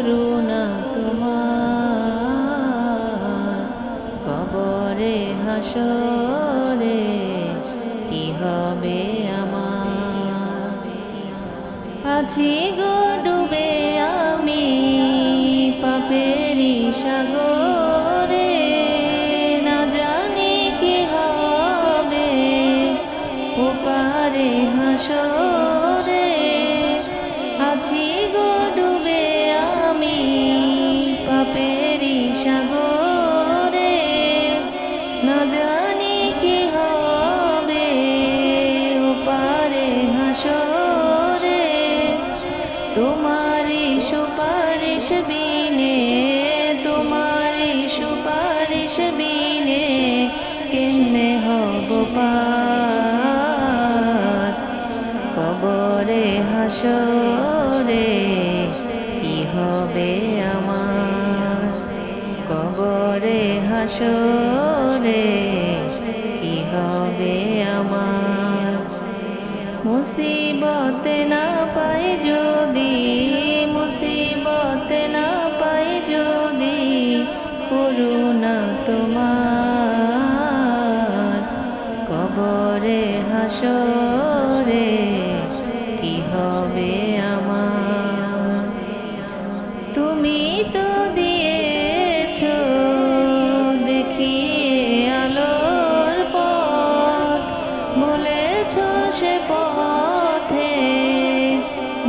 করুণা তোমার। কবরে হাসরে কি হবে আমার? আছি গো ডুবে আমি পাপেরি সাগরে। না জানি কি হবে ওপারে হাসরে। আছি বিনে তোমারি সুপারিশ বিনে কেমনে হব পার? কবরে, হাসরে কি হবে আমার? কবরে, হাসরে কি হবে আমার? মুসিবতে না পাই যদি মুসিবতে না পাই যদি করুণা তোমার। কবরে, হাসরে কি হবে আমার? তুমি তো দিয়েছ দেখিয়ে আলোর পথ, বলেছ সে পথে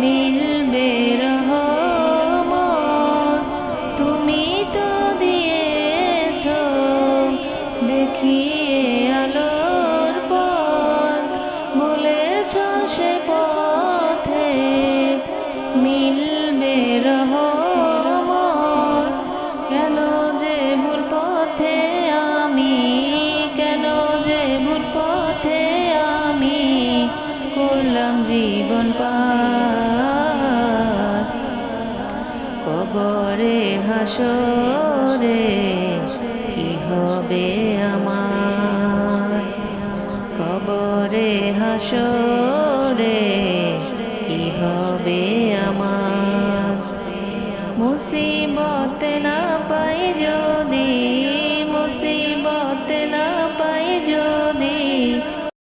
মিলবে দেখিয়ে আলোর পথ বলেছ সে পথে মিলবে রহমত। কেন যে ভুল পথে আমি, কেন যে ভুল পথে আমি করলাম জীবন পার। কবরে হাসরে হবে আমার। কবরে হাসরে কি হবে আমার? মুসিবত না